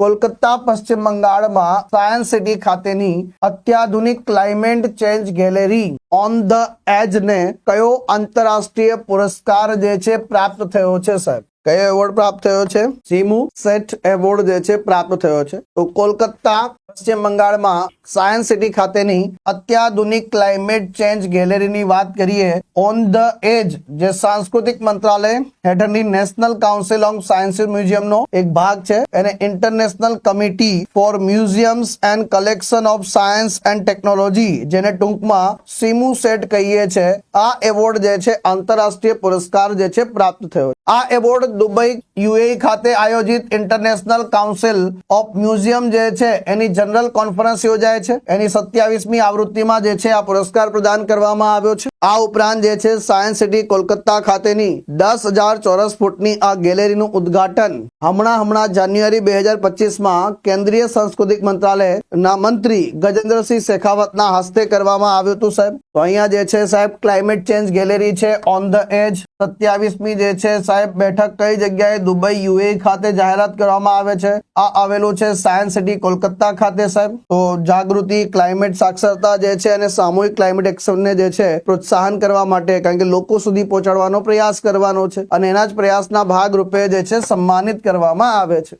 કોલકાતા, પશ્ચિમ બંગાળમાં science city ખાતેની અત્યાધુનિક climate change gallery on the edge ને કયો આંતરરાષ્ટ્રીય પુરસ્કાર જે છે પ્રાપ્ત થયો છે, સાહેબ? કયો એવોર્ડ પ્રાપ્ત થયો છે? સીમુ સેટ એવોર્ડ જે છે પ્રાપ્ત થયો છે. તો કોલકાતા, પશ્ચિમ બંગાળમાં સાયન્સ સિટી ખાતેની અત્યાધુનિક ક્લાઇમેટ ચેન્જ ગેલેરીની વાત કરીએ, ઓન ધ એજ, જે સાંસ્કૃતિક મંત્રાલય હેઠળની નેશનલ કાઉન્સિલ ઓફ સાયન્સ મ્યુઝિયમનો એક ભાગ છે. એને international committee for museums and collection of science and technology, જેને ટૂંકમાં સીમુ સેટ કહીએ છે. આ એવોર્ડ જે છે આંતરરાષ્ટ્રીય પુરસ્કાર જે છે પ્રાપ્ત થયો આ એવોર્ડ દુબઈ યુએઈ ખાતે આયોજિત ઇન્ટરનેશનલ કાઉન્સિલ ઓફ મ્યુઝિયમ જે છે, એની જનરલ કોન્ફરન્સ યોજાય છે. એની સત્યાવીસમી આવૃત્તિમાં જે છે, આ પુરસ્કાર પ્રદાન કરવામાં આવ્યો છે. આ ઉપરાંત જે છે સાયન્સ સિટી કોલકાતા ખાતેની દસ હજાર ચોરસ ફૂટની આ ગેલેરીનું ઉદ્ઘાટન. હમણાં હમણાં જાન્યુઆરી બે હજાર પચીસમાં કેન્દ્રીય સાંસ્કૃતિક મંત્રાલયના મંત્રી ગજેન્દ્રસિંહ શેખાવતના હસ્તે કરવામાં આવ્યું હતું સાહેબ. તો અહીંયા જે છે સાહેબ ક્લાઇમેટ ચેન્જ ગેલેરી છે ઓન ધ એજ સત્યાવીસમી જે છે સાહેબ બેઠક કઈ જગ્યાએ દુબઈ યુએ ખાતે જાહેરાત કરવામાં આવે છે? આ આવેલું છે સાયન્સ સિટી કોલકાતા ખાતે સાહેબ. તો જાગૃતિ ક્લાઇમેટ સાક્ષરતા જે છે અને સામૂહિક ક્લાઇમેટ એક્શનને જે છે પ્રોત્સાહન કરવા માટે, કારણ કે લોકો સુધી પહોંચાડવાનો પ્રયાસ કરવાનો છે અને એના જ પ્રયાસના ભાગરૂપે જે છે, સન્માનિત કરવામાં આવે છે.